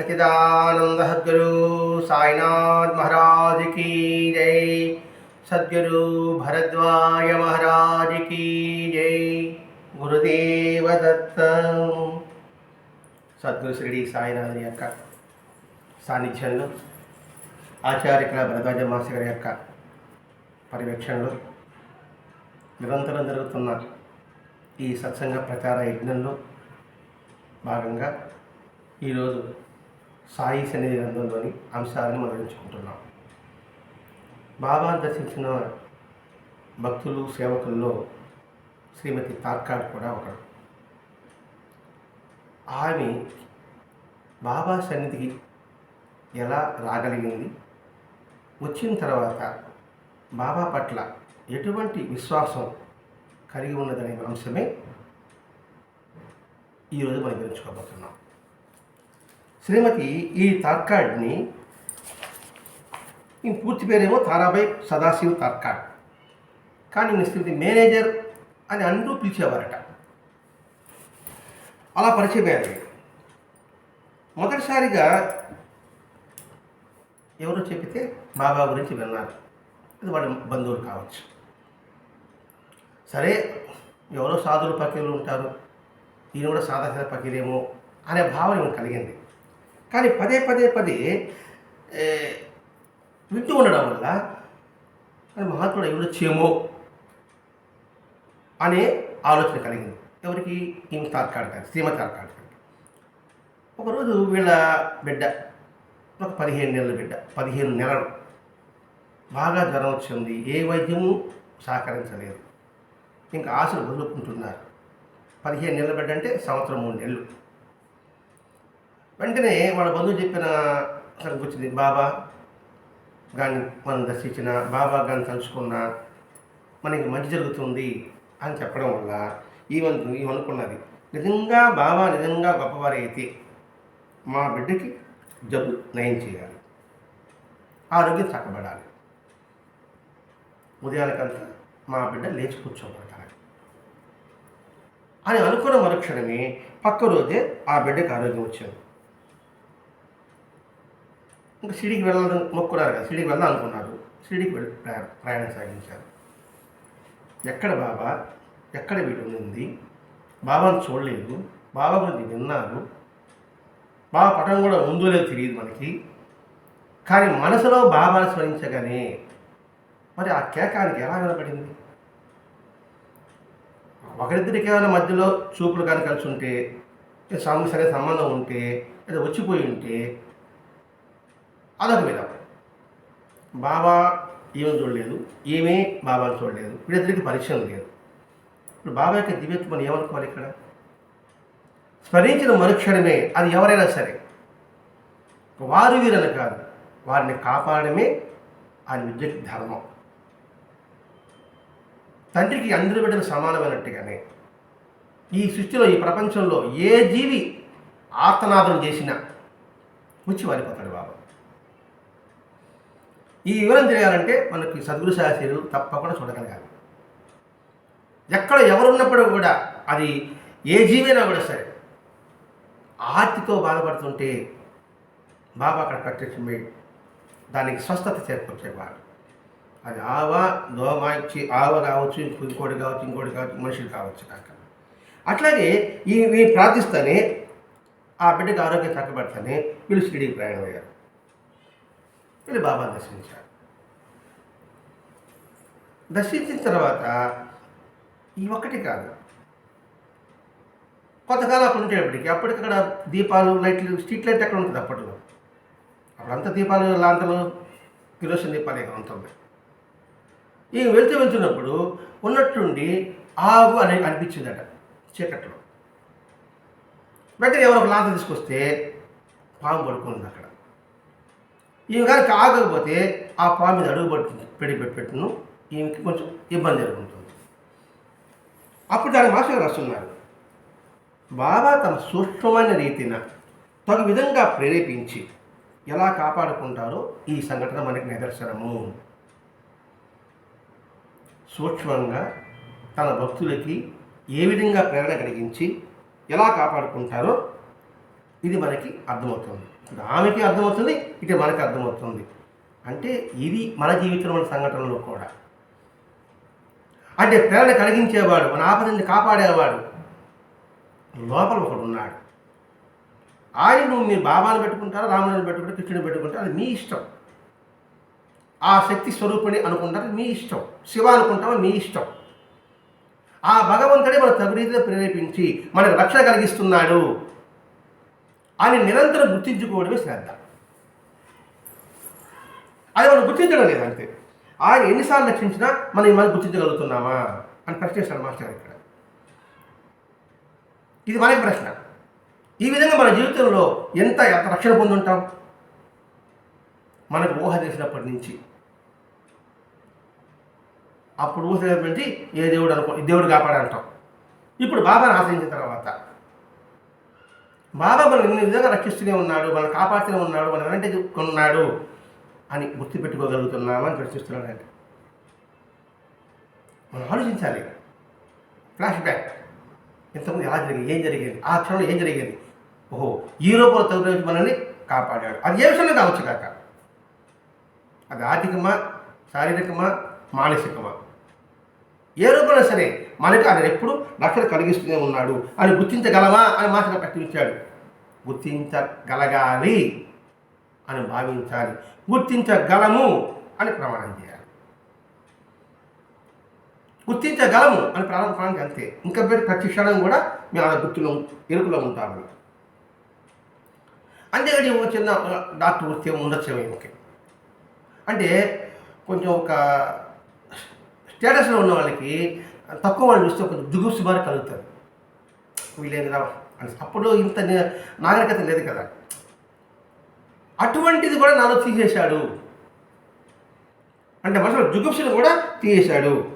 సచిదానంద సద్గురు సాయినాథ్ మహారాజ్ की जय సద్గురు భరద్వాజ మహారాజ్ की जय గురుదేవ దత్త సద్గురు శ్రీడి సాయినాథ్ యొక్క సాన్నిధ్యంలో ఆచార్యకుల భరద్వాజ మాస్టర్ గారి యొక్క పర్యవేక్షణలో నిరంతరం జరుగుతున్న ఈ సత్సంగ ప్రచార యజ్ఞంలో భాగంగా ఈరోజు సాయి సన్నిధి గ్రంథంలోని అంశాలను మనం ఎంచుకుంటున్నాం. బాబా దర్శించిన భక్తులు సేవకుల్లో శ్రీమతి తార్కాడ్ కూడా ఒకడు. ఆమె బాబా సన్నిధికి ఎలా రాగలిగింది? వచ్చిన తర్వాత బాబా పట్ల ఎటువంటి విశ్వాసం కలిగి ఉన్నదనే అంశమే ఈరోజు మనం తెలుసుకోబోతున్నాం. శ్రీమతి ఈ తార్కాడ్ని ఈ పూర్తి పేరేమో తారాబాయి సదాశివ్ తార్కాడ్. కానీ ఈయన శ్రీమతి మేనేజర్ అని అందరూ పిలిచేవారట. అలా పరిచయమయ్యారు మొదటిసారిగా ఎవరో చెబితే బాబా గురించి విన్నారు. అది వాళ్ళ బంధువులు కావచ్చు. సరే ఎవరో సాధులు పకీలు ఉంటారు. ఈయన కూడా సాధారణ పకీలేమో అనే భావన కలిగింది. కానీ పదే పదే పదే వింటూ ఉండడం వల్ల అది మహాత్ముడు ఉండొచ్చేమో అనే ఆలోచన కలిగింది. ఎవరికి? ఈమె తార్కాడు కాదు శ్రీమతి ఒకరోజు వీళ్ళ బిడ్డ ఒక పదిహేను నెలల బిడ్డ పదిహేను నెలలు బాగా జ్వరం వచ్చింది ఏ వైద్యము సహకరించలేదు. ఇంకా ఆశలు వదులుకుంటున్నారు. పదిహేను నెలల బిడ్డ అంటే సంవత్సరం మూడు నెలలు. వెంటనే వాళ్ళ బంధువు చెప్పిన అక్కడికి వచ్చింది బాబా గాని మనం దర్శించిన బాబా గాని తలుచుకున్న మనకి మంచి జరుగుతుంది అని చెప్పడం వల్ల ఈవెన్ ఈవనుకున్నది నిజంగా బాబా నిజంగా గొప్పవారి అయితే మా బిడ్డకి జబ్బు నయం చేయాలి. ఆరోగ్యం చక్కబడాలి. ఉదయాలకంతా మా బిడ్డ లేచి కూర్చోబడతాడు. అని అనుకున్న మరుక్షణమే పక్క రోజే ఆ బిడ్డకి ఆరోగ్యం వచ్చింది. ఇంకా సిడికి వెళ్ళాలని మొక్కున్నారు కదా సిడికి వెళ్దాం అనుకున్నారు. సిడికి వెళ్ళి ప్రయాణం సాగించారు. ఎక్కడ బాబా? ఎక్కడ వీడు ఉంది బాబాను చూడలేదు. బాబా గురించి విన్నారు. బాబా పటం కూడా ఉందో లేదో తెలియదు మనకి. కానీ మనసులో బాబాను స్మరించగానే మరి ఆ కేకానికి ఎలా వినపడింది ఒకరిద్దరికి ఏమైనా మధ్యలో చూపులు కానీ కలిసి ఉంటే సాము సరే సంబంధం ఉంటే లేదా వచ్చిపోయి ఉంటే అదొక విధం బాబా ఈమెను చూడలేదు ఈమె బాబాను చూడలేదు వీళ్ళిద్దరికి పరిచయం లేదు. ఇప్పుడు బాబా యొక్క దివ్యత్వం ఏమనుకోవాలి ఇక్కడ? స్మరించిన మరుక్షణమే అది ఎవరైనా సరే వారు వీరని కాదు వారిని కాపాడమే ఆయన విద్యకి ధర్మం. తండ్రికి అందరి బిడ్డలు సమానమైనట్టుగానే ఈ సృష్టిలో ఈ ప్రపంచంలో ఏ జీవి ఆర్తనాదం చేసినా వచ్చి వారిపోతాడు బాబా. ఈ వివరం తెలియాలంటే మనకి సద్గురు శాస్త్రులు తప్పకుండా చూడగలగాలి. ఎక్కడ ఎవరున్నప్పుడు కూడా అది ఏ జీవైనా కూడా సరే ఆర్తితో బాధపడుతుంటే బాబా అక్కడ ప్రత్యక్షమై దానికి స్వస్థత చేకూర్చేవాడు అది ఆవ దోమ ఇచ్చి ఆవ కావచ్చు ఇంకోటి కావచ్చు ఇంకోటి కావచ్చు మనుషులు కావచ్చు కాక. అట్లాగే ఈ ఈ ప్రార్థిస్తేనే ఆ బిడ్డకి ఆరోగ్యం చక్కబడతానే వీళ్ళు షిరిడీకి ప్రయాణం అయ్యారు వీళ్ళు బాబా దర్శించాడు దర్శించిన తర్వాత ఈ ఒక్కటి కాదు. కొంతకాలం అక్కడ ఉండేటప్పటికి అప్పటికక్కడ దీపాలు లైట్లు స్ట్రీట్ లైట్ ఎక్కడ ఉంటుంది అప్పట్లో? అప్పుడంతా దీపాలు లాంతలు కిరోసిన్ దీపాలు ఇక్కడ ఉంటుంది ఈ వెళ్తూ వెళ్తున్నప్పుడు ఉన్నట్టుండి ఆగు అని అనిపించిందట చీకట్లో. వెంటనే ఎవరో ఒక లాంత తీసుకొస్తే పాము పడుకుంది అక్కడ. ఈమె కానీ ఆగకపోతే ఆ పాము మీద అడుగు పడుతుంది పెడి పెట్టును ఈమెకి కొంచెం ఇబ్బంది జరుగుతుంది. అప్పుడు దాని మాస్టర్ రాస్తున్నారు బాబా తన సూక్ష్మమైన రీతిన తగు విధంగా ప్రేరేపించి ఎలా కాపాడుకుంటారో ఈ సంఘటన మనకి నిదర్శనము. సూక్ష్మంగా తన భక్తులకి ఏ విధంగా ప్రేరణ కలిగించి ఎలా కాపాడుకుంటారో ఇది మనకి అర్థమవుతుంది. ఆమెకి అర్థమవుతుంది ఇటు మనకి అర్థమవుతుంది. అంటే ఇది మన జీవితంలో మన సంఘటనలో కూడా. అంటే ప్రేరణ కలిగించేవాడు మన ఆపదని కాపాడేవాడు. లోపల ఒకడు ఉన్నాడు. ఆయన నువ్వు మీ బాబాను పెట్టుకుంటారా రాముని పెట్టుకుంటారు కృష్ణుని పెట్టుకుంటారు అది మీ ఇష్టం. ఆ శక్తి స్వరూపిణి అనుకుంటారు మీ ఇష్టం. శివ అనుకుంటామో మీ ఇష్టం. ఆ భగవంతుడే మన తగు రీతిలో ప్రేరేపించి మనకు రక్షణ కలిగిస్తున్నాడు. అని నిరంతరం గుర్తించుకోవడమే శ్రద్ధ. అది మనం గుర్తించడం లేదు అంతే. ఆయన ఎన్నిసార్లు రక్షించినా మనం మనం గుర్తించగలుగుతున్నామా అని ప్రశ్నిస్తాడు మాస్టర్ ఇక్కడ. ఇది మనకి ప్రశ్న. ఈ విధంగా మన జీవితంలో ఎంత ఎంత రక్షణ పొందుంటాం? మనకు ఊహ తెలిసినప్పటి నుంచి. అప్పుడు ఊహ తెలిసినప్పటి ఏ దేవుడు అనుకో దేవుడు కాపాడంటాం. ఇప్పుడు బాబాను ఆశ్రయించిన తర్వాత బాబా మనల్ని ఇన్ని విధంగా రక్షిస్తూనే ఉన్నాడు మనం కాపాడుతూనే ఉన్నాడు మన వెంట ఉన్నాడు అని గుర్తుపెట్టుకోగలుగుతున్నామని ప్రశ్నిస్తున్నాడంటే మనం ఆలోచించాలి. ఫ్లాష్ బ్యాక్ ఇంతకుముందు ఎలా జరిగింది? ఏం జరిగింది? ఆ క్షణంలో ఏం జరిగింది? ఓహో ఈ రూపంలో తగ్గు మనల్ని కాపాడాడు. అది ఏ విషయంలో కావచ్చు కాక? అది ఆర్థికమా శారీరకమా మానసికమా? ఏ రూపంలో సరే మనకి ఆయన ఎప్పుడు రక్షణ కలిగిస్తూనే ఉన్నాడు. అని గుర్తించగలమా అని మాట ప్రశ్నించాడు. గుర్తించగలగాలి అని భావించాలి. గుర్తించగలము అని ప్రమాణం చేయాలి. గుర్తించగలము అని ప్రారంభానికి అంతే. ఇంకా పేరు ప్రతి క్షణం కూడా మేము అలా గుర్తులో ఎరుకులో ఉంటాము అంతేకాదు ఒక చిన్న డాక్టర్ వస్తే ఉండొచ్చు ఈమెకి. అంటే కొంచెం ఒక స్టేటస్లో ఉన్న వాళ్ళకి తక్కువ వాళ్ళు చూస్తే కొంచెం దుగుసు బారి కలుగుతారు. వీళ్ళేంద్రా అని అప్పుడు ఇంత నాగరికత లేదు కదా. అటువంటిది కూడా నాలో తీసేశాడు. అంటే మనుషులు జుగుప్సులు కూడా తీసేశాడు.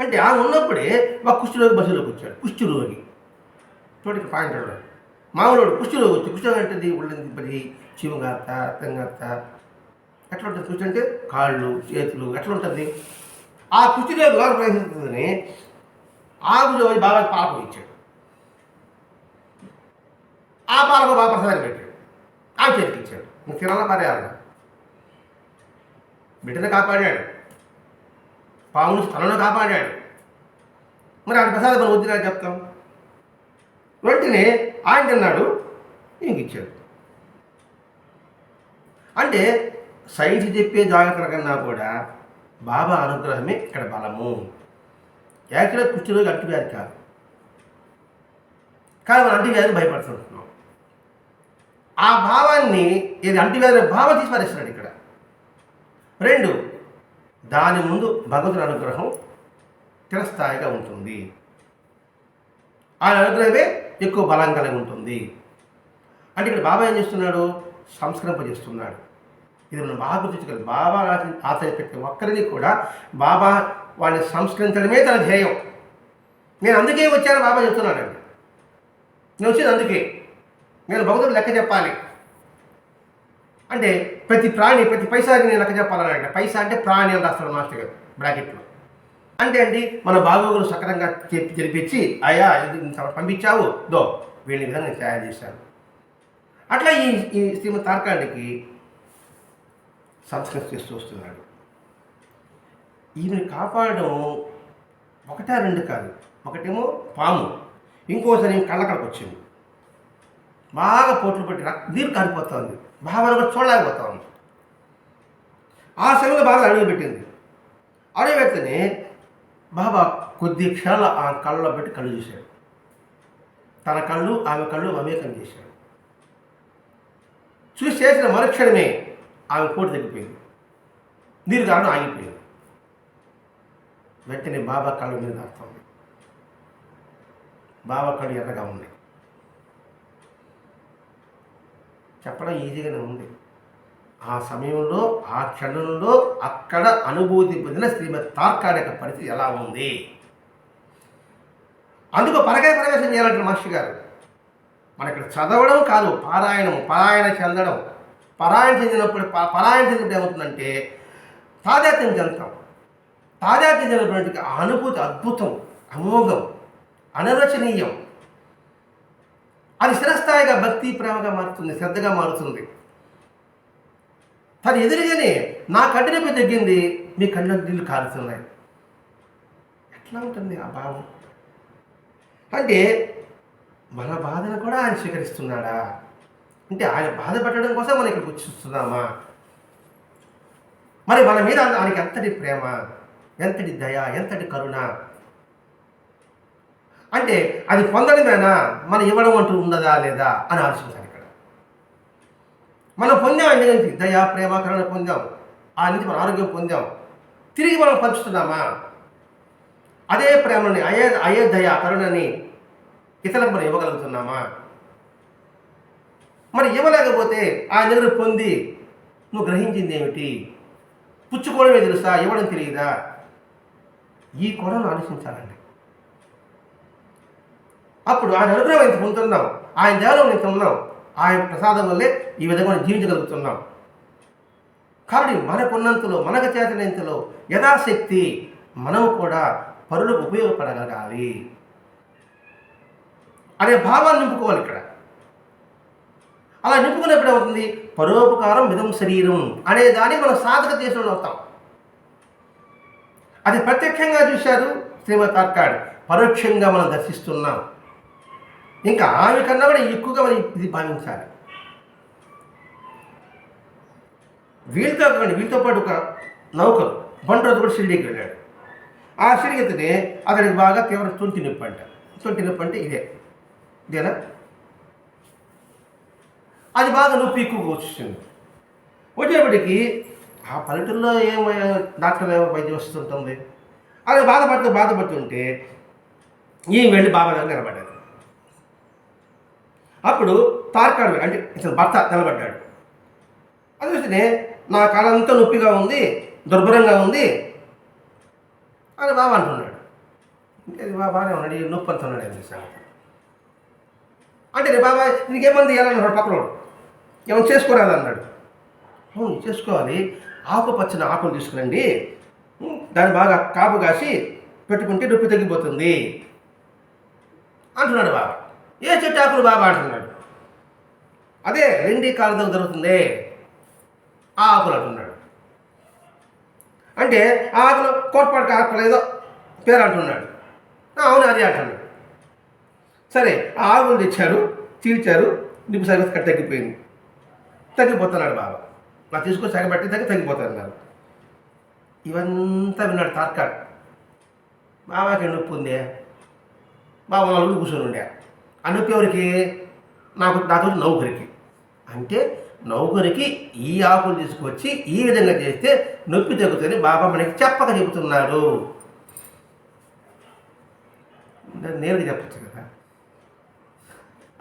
అంటే ఆ ఉన్నప్పుడే మా కుష్ఠరోగి బస్సులోకి వచ్చాడు. కుష్ఠరోగి. చోటికి పాయింట్ అన్నాడు మామూలు కుష్ఠరోగి వచ్చి కుష్ఠరోగి అంటే ఒళ్ళని పది చీమగాత తెంగాత ఎట్లా ఉంటుంది కుష్టి అంటే కాళ్ళు చేతులు ఎట్లా ఉంటుంది? ఆ కుష్ఠరోగి లోపల ప్రవేశిస్తుందని ఆకులో బాగా పాలకం ఇచ్చాడు. ఆ పాలకు బాగా ప్రసాదం పెట్టాడు. ఆ చేతికి ఇచ్చాడు. ఇంక తినాలా బిడ్డను కాపాడాడు. పాముని స్థలంలో కాపాడాడు. మరి ఆయన ప్రసాదం మనం వద్దురా చెప్తాం? వెంటనే ఆయన తిన్నాడు ఇంక ఇచ్చాడు. అంటే సైన్స్ చెప్పే జాగ్రత్తల కన్నా కూడా బాబా అనుగ్రహమే ఇక్కడ బలము. యాక్చువల్గా కుర్చీలోకి అంటువ్యాధి కాదు కానీ మనం అంటువ్యాధి భయపడుతుంటున్నాం. ఆ భావాన్ని ఇది అంటువ్యాధి భావం తీసి పారేస్తున్నాడు ఇక్కడ. రెండు దాని ముందు భగవంతుని అనుగ్రహం తిరస్థాయిగా ఉంటుంది. ఆయన అనుగ్రహమే ఎక్కువ బలం కలిగి ఉంటుంది. అంటే ఇక్కడ బాబా ఏం చేస్తున్నాడు? సంస్కరింపజేస్తున్నాడు. ఇది మనం బాగా గుర్తించగలదు బాబా ఆశ్రయ ప్రతి ఒక్కరిని కూడా బాబా వాళ్ళని సంస్కరించడమే తన ధ్యేయం. నేను అందుకే వచ్చాను బాబా చెప్తున్నాడండి. నేను వచ్చేది అందుకే. నేను భగవంతుడు లెక్క చెప్పాలి. అంటే ప్రతి ప్రాణి ప్రతి పైసాకి నేను లెక్క చెప్పాలన్నాడు పైసా అంటే ప్రాణి అని రాస్తాడు మాస్టర్ గారు బ్రాకెట్లో. అంటే అండి మన బాగోగులు సక్రంగా చెప్పి జరిపించి అయ్యా ఇది పంపించావు దో వీళ్ళని విధంగా నేను తయారు చేశాను అట్లా ఈ ఈ శ్రీమతి తార్కాండికి సంస్కృతి చేస్తూ వస్తున్నాడు. ఈమెను కాపాడడం ఒకటా రెండు కాదు ఒకటేమో పాము ఇంకోసారి ఈమె కళ్ళకడకు వచ్చింది. బాగా పోట్లు పెట్టి రక్- నీరు కారిపోతుంది బాగా కూడా చూడలేకపోతా ఉంది ఆ సమయంలో బాగా అడుగు పెట్టింది. అడుగు బాబా కొద్ది క్షణాలు ఆ కళ్ళలో పెట్టి కళ్ళు చూశాడు. తన కళ్ళు ఆమె కళ్ళు మమేకం చేశాడు. చూసి చేసిన మరుక్షణమే ఆమె కోటి తగ్గిపోయింది. నీరు కారణం ఆగిపోయింది. వెంటనే బాబా కళ్ళు మీద దాస్తుంది బాబా కళ్ళు ఎర్రగా ఉన్నాయి. చెప్పడం ఈజీగానే ఉంది. ఆ సమయంలో ఆ క్షణంలో అక్కడ అనుభూతి పొందిన శ్రీమతి తార్కాడ్ యొక్క పరిస్థితి ఎలా ఉంది? అందుకు పరకాయ ప్రవేశం చేయాలంటే మాస్టర్ గారు. మన ఇక్కడ చదవడం కాదు పారాయణం పారాయణ చెందడం. పరాయణ చెందినప్పుడు ప- చెందినప్పుడు ఏమవుతుందంటే తాదాత్యం చెందుతాం తాదాత్యం చెందినటువంటి ఆ అనుభూతి అద్భుతం అమోఘం అనరచనీయం అది స్థిరస్థాయిగా భక్తి ప్రేమగా మారుతుంది శ్రద్ధగా మారుతుంది. తను ఎదురుగానే నా కంటినొప్పి తగ్గింది మీ కళ్ళ నీళ్ళు కారుతున్నాయి. ఎట్లా ఉంటుంది ఆ భావం? అంటే మన బాధను కూడా ఆయన స్వీకరిస్తున్నాడా? అంటే ఆయన బాధ పెట్టడం కోసం మనం ఇక్కడికి వచ్చిస్తున్నామా మరి మన మీద ఆయనకి ఎంతటి ప్రేమ ఎంతటి దయ ఎంతటి కరుణ? అంటే అది పొందడమేనా మనం ఇవ్వడం అంటూ ఉన్నదా లేదా అని ఆలోచించాలి ఇక్కడ. మనం పొందాం ఆయన నుంచి. దయ ప్రేమ కరుణ పొందాం. ఆ నుంచి మనం ఆరోగ్యం పొందాం. తిరిగి మనం పంచుతున్నామా? అదే ప్రేమని అయే అయే దయ కరుణని ఇతరులకు మనం ఇవ్వగలుగుతున్నామా? మరి ఇవ్వలేకపోతే ఆ దగ్గర పొంది నువ్వు గ్రహించింది ఏమిటి? పుచ్చుకోవడమే తెలుసా? ఇవ్వడం తెలియదా? ఈ కొడను ఆలోచించాలండి. అప్పుడు ఆయన అనుగ్రహం ఇంత పొందుతున్నాం. ఆయన దేవలం ఇంత ఉన్నాం. ఆయన ప్రసాదం వల్లే ఈ విధంగా జీవించగలుగుతున్నాం. కాబట్టి మనకున్నంతలో మనకు చేతనంతలో యథాశక్తి మనం కూడా పరులకు ఉపయోగపడగలగాలి. అనే భావాన్ని నింపుకోవాలి ఇక్కడ. అలా నింపుకున్నప్పుడు ఏమవుతుంది పరోపకారం మిదం శరీరం అనే దాన్ని మనం సాధక చేసిన అవుతాం. అది ప్రత్యక్షంగా చూశారు శ్రీమతి తార్కాడు పరోక్షంగా మనం దర్శిస్తున్నాం. ఇంకా ఆమె కన్నా కూడా ఎక్కువగా మనం ఇది భావించాలి. వీళ్ళతో కాకుండా వీళ్ళతో పాటు ఒక నౌకరు బండ్రోజు కూడా షిరిడీకి వెళ్ళాడు. ఆ షిరిడికి అతడికి బాగా తీవ్ర తొంటి నొప్పి అంట. తొంటి నొప్పి అంటే ఇదే. ఇదేనా? అది బాగా నొప్పి ఎక్కువగా వచ్చింది వచ్చేప్పటికి ఆ పల్లెటూరులో ఏం డాక్టర్ ఏమో వైద్యం వస్తుంటుంది. అది బాధపడుతూ బాధపడుతుంటే ఈయన వెళ్ళి బాబా దగ్గర నిలబడ్డాడు. అప్పుడు తార్కాడు అంటే ఇతను భర్త నిలబడ్డాడు. అది చూస్తే నా కాలంతా నొప్పిగా ఉంది దుర్భరంగా ఉంది అని బాబా అంటున్నాడు. ఇంకేది బాబానే ఉన్నాడు ఈ నొప్పి అంటున్నాడు అని చేశాను అంటే రే బాబా నీకేమంది ఇవ్వాలన్నాడు పక్కనోడు ఏమైనా చేసుకోరాదు అన్నాడు. అవును చేసుకోవాలి. ఆకుపచ్చని ఆకులు తీసుకురండి. దాన్ని బాగా కాపు కాసి పెట్టుకుంటే నొప్పి తగ్గిపోతుంది. అంటున్నాడు బాబా. ఏ చెట్టు ఆకులు బాబా? అంటున్నాడు. అదే రెండీ కాళ్ళతో దొరుకుతుంది ఆ ఆకులు అంటున్నాడు. అంటే ఆ ఆకులు కోట్పాటు ఆకులు ఏదో పేరు అంటున్నాడు. అవును అది అంటున్నాడు. సరే ఆ ఆకులు తెచ్చారు చీల్చారు నిప్పు సరిగ్గా కట్ తగ్గిపోయింది. తగ్గిపోతున్నాడు బాబా. నా తీసుకొని సగబెట్టి తగ్గి తగ్గిపోతున్నాడు ఇవంతా విన్నాడు తార్కాడు. బాబాకి నొప్పి ఉందే? బాబా నలుగురు కూర్చొని ఉండే. ఆ నొప్పి ఎవరికి? నాకు నాతో నౌకరికి. అంటే నౌకరికి ఈ ఆకులు తీసుకొచ్చి ఈ విధంగా చేస్తే నొప్పి తగ్గుతుంది బాబా మనకి చెప్పక చెబుతున్నాడు. నేరుగా చెప్పచ్చు కదా?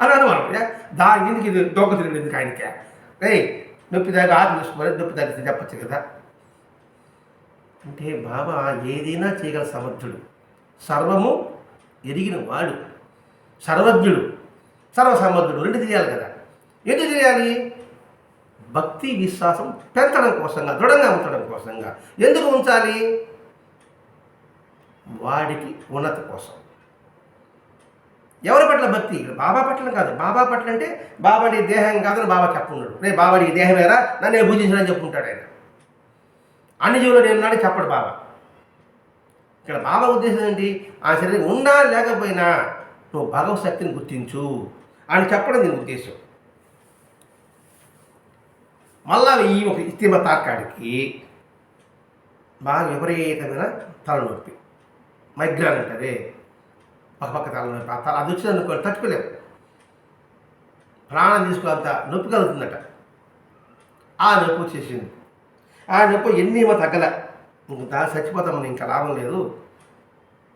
అని అనుమానం దాని ఎందుకు ఇది దొంగ తిరిగింది ఆయనకే? రే నొప్పి దాకా ఆకు చూసుకోవాలి నొప్పి తగ్గితే చెప్పచ్చు కదా అంటే బాబా ఏదైనా చేయగల సమర్థుడు సర్వము ఎరిగిన వాడు సర్వజ్ఞుడు సర్వసమర్థుడు రెండు తెలియాలి కదా ఎందుకు తెలియాలి భక్తి విశ్వాసం పెంచడం కోసంగా దృఢంగా ఉంచడం కోసంగా ఎందుకు ఉంచాలి వాడికి ఉన్నత కోసం ఎవరి పట్ల భక్తి? బాబా పట్ల కాదు. బాబా పట్ల అంటే బాబా నీ దేహం కాదని బాబా చెప్పుకున్నాడు రే బాబా నీ దేహమేరా నన్ను నేను పూజించడని చెప్పుకుంటాడు ఆయన. అన్ని జీవులు నేను నాడు చెప్పడు బాబా. ఇక్కడ బాబా ఉద్దేశం ఏంటి? ఆ శరీరం ఉన్నా లేకపోయినా నువ్వు భగవత్ శక్తిని గుర్తించు అని చెప్పడం దీని ఉద్దేశం. మళ్ళా ఈ ఒక ఇస్తిమ తాకాడికి బాగా విపరీతమైన తలనొప్పి. మైగ్రాన్ అంటారే. పక్కపక్క పక్క తలనొప్పి తల అది వచ్చింది అనుకో తట్టుకోలేము. ప్రాణం తీసుకున్నంత నొప్పి కలుగుతుందట. ఆ నొప్పి వచ్చేసింది. ఆ నొప్పి ఎన్ని ఏమో తగ్గల. ఇంకా చచ్చిపోతాం ఇంకా లాభం లేదు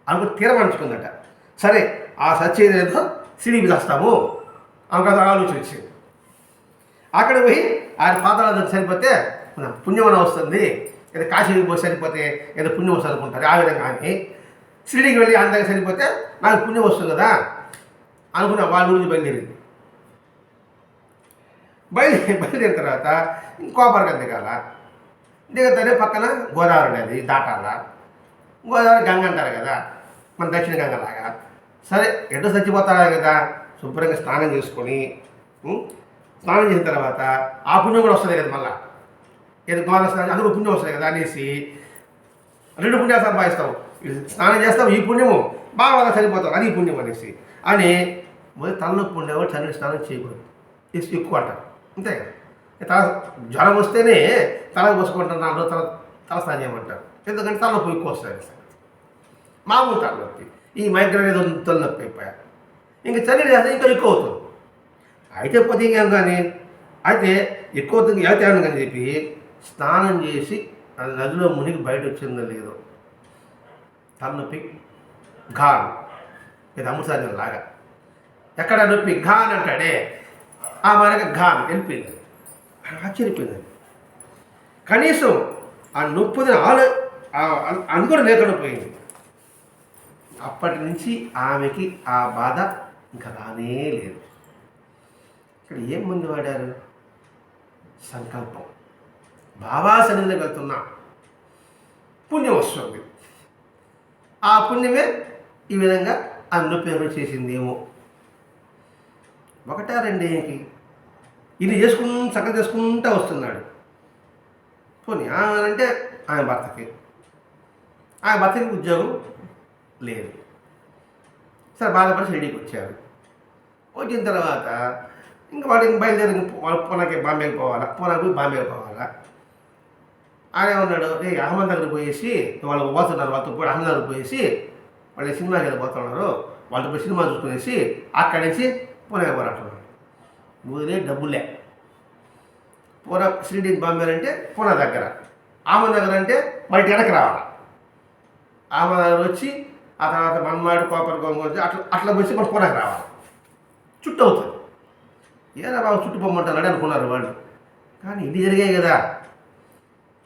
అనుకుని తీరమనుచుకుందట. సరే ఆ సచ్చేదేదో సిడిపి చేస్తాము ఆమెకు అది ఆలోచన వచ్చింది. అక్కడ పోయి ఆయన పాతాళ సరిపోతే మన పుణ్యమన వస్తుంది. ఏదో కాశీకి పోయి సరిపోతే ఏదో పుణ్యం వస్తుంది అనుకుంటారు. ఆ విధంగా అని షిరిడికి వెళ్ళి అందంగా చనిపోతే నాకు పుణ్యం వస్తుంది కదా అనుకున్న వాళ్ళ గురించి బయలుదేరింది. బయలుదేరి బయలుదేరిన తర్వాత కోపరకం దిగాల. దిగతానే పక్కన గోదావరి నది దాటాల. గోదావరి గంగ అంటారు కదా మన దక్షిణ గంగలాగా సరే ఎటు చచ్చిపోతారా కదా? శుభ్రంగా స్నానం చేసుకొని స్నానం చేసిన తర్వాత ఆ పుణ్యం కూడా వస్తుంది కదా మళ్ళా. ఏదో గోదావరి స్నానం అందులో పుణ్యం వస్తుంది కదా అనేసి రెండు పుణ్యాలు సంపాదిస్తాం. స్నానం చేస్తాం ఈ పుణ్యము. బాగా చనిపోతాం అది ఈ పుణ్యం అనేసి. అని మొదటి తలనొప్పి ఉండేవాడు చల్లని స్నానం చేయకూడదు. ఎక్కువ అంటారు అంతే కదా? తల జ్వరం వస్తేనే తల పోసుకుంటారు నాలుగు తల తల స్నానం చేయమంటారు. ఎందుకంటే తలనొప్పి ఎక్కువ వస్తుంది మామూలు తలనొప్పి. ఈ మైగ్రేన్ ఏదో తలనొప్పి అయిపోయా. ఇంకా చలి చేస్తే ఇంకా ఎక్కువ అవుతుంది. అయితే పోతే ఇంకేం కానీ అయితే ఎక్కువ అవుతుంది అయితే అని కానీ చెప్పి స్నానం చేసి నదిలో మునిగి బయట వచ్చిందో లేదో తలనొప్పి ఘాన్. ఇది అమృతాంజన్ లాగా. ఎక్కడ నొప్పి? ఘాన్ అంటాడే. ఆ మనకి ఘాన్ వెళ్ళిపోయింది ఆశ్చర్యపోయిందండి కనీసం ఆ నొప్పిని ఆలో ఆ- లేకుండా పోయింది. అప్పటి నుంచి ఆమెకి ఆ బాధ ఇంకా రానే లేదు. ఇక్కడ ఏం ముందు వాడారు? సంకల్పం. బాబా సన్నిధిలోకి వెళ్తున్నా పుణ్యం వస్తుంది ఆ పుణ్యమే ఈ విధంగా అన్ను పేరు చేసిందేమో. ఒకటా రెండేకి ఇది చేసుకుని చక్కగా చేసుకుంటూ వస్తున్నాడు. పోనీ ఆమె అంటే ఆమె భర్తకి. ఆయన భర్తకి ఉద్యోగం లేదు. సరే బాధపడి షిరిడీకి వచ్చారు వచ్చిన తర్వాత ఇంకా వాడికి బయలుదేరి వాళ్ళ పూనాకి బాంబేకి పోవాలా? పూనాకి బాంబేకి పోవాలా? ఆయన ఉన్నాడు ఏ అహ్మద్ దగ్గర పోయేసి వాళ్ళు పోతున్నారు వాళ్ళతో కూడా అహ్మద్ దగ్గర పోయేసి వాళ్ళు సినిమాకి వెళ్ళి పోతున్నారు వాళ్ళతో పోయి సినిమా చూసుకునేసి అక్కడి నుంచి పూనే పోరాడుతున్నాడు ఊరే డబ్బులే. పూనా షిరిడి బాంబే అంటే పూనా దగ్గర. ఆమె దగ్గర అంటే బయట వెనక్కి రావాలి? ఆమె దగ్గర వచ్చి ఆ తర్వాత మన్మాడు కోపర్ గొంగ వచ్చి అట్లా అట్లా వచ్చి మన పూనాకి రావాలి. చుట్టూ అవుతుంది ఏరా బాబు చుట్టూ పొమ్మంటాడు అనుకున్నారు వాళ్ళు. కానీ ఇది జరిగాయి కదా.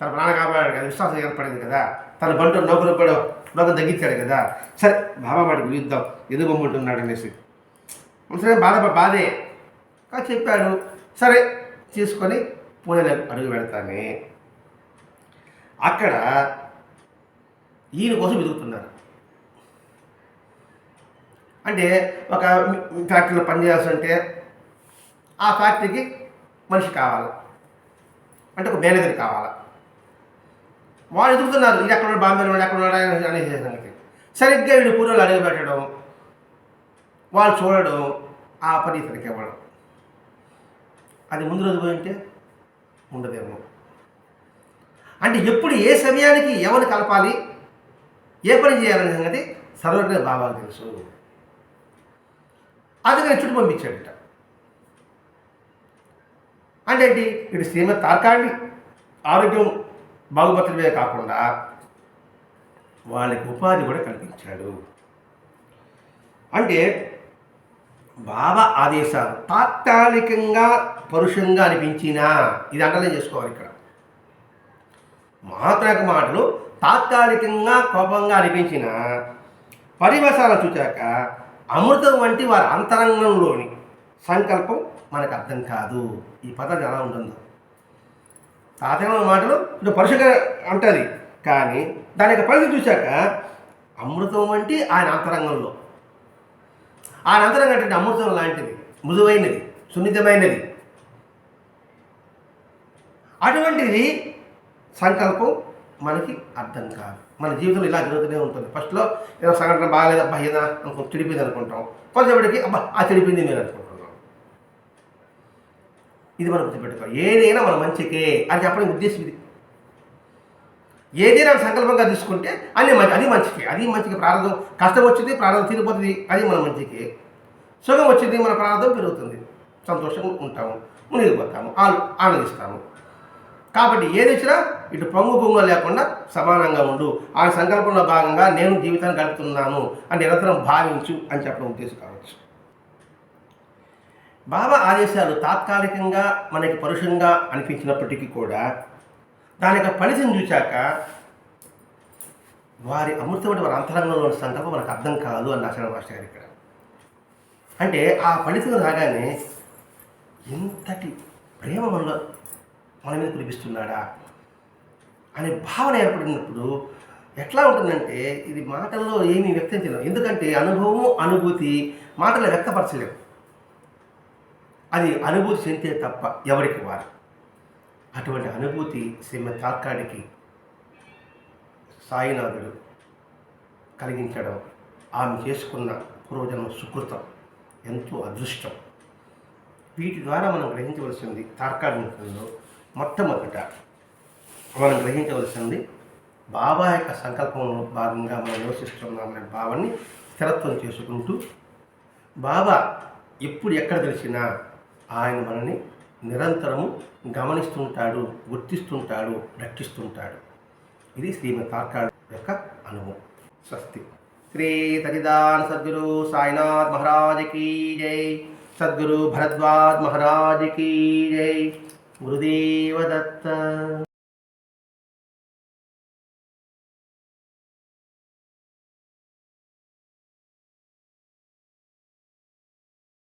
తన ప్రాణ కాపాడాడు కదా విశ్వాసం ఏర్పడింది కదా తన బంటు నౌకరు కూడా లోకం తగ్గించాడు కదా. సరే బాబా వాడికి పిలుద్దాం ఎందుకు బొమ్మంటున్నాడు అనేసి. సరే బాధ బాధే. కానీ చెప్పాడు. సరే తీసుకొని పూణేలో అడుగు పెడతానే. అక్కడ ఈయన కోసం వెతుకుతున్నారు. అంటే ఒక ఫ్యాక్టరీలో పనిచేయాల్సి అంటే ఆ ఫ్యాక్టరీకి మనిషి కావాలి. అంటే ఒక మేనేజర్ కావాలి. వాళ్ళు ఎదుగుతున్నారు ఇది ఎక్కడ ఉన్నాడు, బాంబేలో ఉన్నాడు ఎక్కడ ఉన్నాడు సరిగ్గా వీడు పూర్వలు అడుగు వాళ్ళు చూడడం ఆ పని ఇతనికి ఇవ్వడం. అది ముందు రోజు పోయింటే ఉండదేమో. అంటే ఎప్పుడు ఏ సమయానికి ఎవరిని కలపాలి ఏ పని చేయాలనే సంగతి సర్వజ్ఞ బాబాకు తెలుసు. అందుకని చుట్టూ పంపించాడట. అంటే ఏంటి? ఇటు శ్రీమతి తార్కాండి. ఆరోగ్యం బాగుపత్రమే కాకుండా వాళ్ళకి ఉపాధి కూడా కల్పించాడు. అంటే బాబా ఆదేశాలు తాత్కాలికంగా పరుషంగా అనిపించినా ఇది అంటనే చేసుకోవాలి ఇక్కడ. మాత్రక మాటలు తాత్కాలికంగా కోపంగా అనిపించిన పరివశాలను చూచాక అమృతం వంటి వారి అంతరంగంలోని సంకల్పం మనకు అర్థం కాదు. ఈ పదం ఎలా ఉంటుందో. తాతయ్య మాటలు ఇది పరుషంగా అంటుంది. కానీ దాని యొక్క పరిస్థితి చూశాక అమృతం వంటి ఆయన అంతరంగంలో. ఆయన అంతరంగం అంటే అమృతం లాంటిది మృదువైనది సున్నితమైనది. అటువంటిది సంకల్పం మనకి అర్థం కాదు. మన జీవితంలో ఇలా జరుగుతూనే ఉంటుంది. ఫస్ట్లో ఏదో సంఘటన బాగాలేదు అబ్బా ఏదా అనుకో చెడిపోయింది అనుకుంటాం. కొంతసేపటికి అబ్బా ఆ చెడిపోయింది మీరు అనుకుంటున్నాం ఇది మనం గుర్తుపెట్టుకోవాలి. ఏదైనా మన మంచికే అని చెప్పడం ఉద్దేశం ఇది. ఏదైనా సంకల్పంగా తీసుకుంటే అన్ని మంచి అది మంచికే. అది మంచికి. ప్రారంభం కష్టం వచ్చింది ప్రారంభం తీరిపోతుంది. అది మన మంచికి. సుఖం వచ్చింది మన ప్రారంభం పెరుగుతుంది. సంతోషంగా ఉంటాము మునిగిపోతాము ఆలు ఆనందిస్తాము. కాబట్టి ఏది వచ్చినా ఇటు పొంగు పొంగు లేకుండా సమానంగా ఉండు. ఆ సంకల్పంలో భాగంగా నేను జీవితాన్ని గడుపుతున్నాను అని నిరంతరం భావించు అని చెప్పడం ఉద్దేశం బాబా ఆదేశాలు తాత్కాలికంగా మనకి పరుషంగా అనిపించినప్పటికీ కూడా దాని యొక్క ఫలితం చూశాక వారి అమృతమైన వారి అంతరంగంలో ఉన్న సంకల్పం మనకు అర్థం కాదు అని రాశాడు మాస్టర్ గారు ఇక్కడ. అంటే ఆ ఫలితం రాగానే ఎంతటి ప్రేమ మనలో మన మీద కురిపిస్తున్నాడా అనే భావన ఏర్పడినప్పుడు ఎట్లా ఉంటుందంటే ఇది మాటల్లో ఏమీ వ్యక్తం చేయలేము ఎందుకంటే అనుభవము అనుభూతి మాటలు వ్యక్తపరచలేము అది అనుభూతి చెందితే తప్ప ఎవరికి వారు? అటువంటి అనుభూతి శ్రీమతి తాత్కాడికి సాయినాథుడు కలిగించడం ఆమె చేసుకున్న పూర్వజన్మ సుకృతం ఎంతో అదృష్టం. వీటి ద్వారా మనం గ్రహించవలసింది తార్కాణికంలో మొట్టమొదట మనం గ్రహించవలసింది బాబా యొక్క సంకల్పంలో భాగంగా మనం నివసిస్తున్నామనే భావాన్ని స్థిరత్వం చేసుకుంటూ బాబా ఎప్పుడు ఎక్కడ తెలిసినా ఆయన మనని నిరంతరము గమనిస్తుంటాడు గుర్తిస్తుంటాడు రక్షిస్తుంటాడు. ఇది శ్రీమతి తాకాడు యొక్క అనుభవం. స్వస్తి. శ్రీ సచిదాన్ సద్గురు సాయినాథ్ మహారాజ్ కీ జై. సద్గురు భరద్వాజ్ మహారాజ్ కీ జై. గురుదేవ దత్త.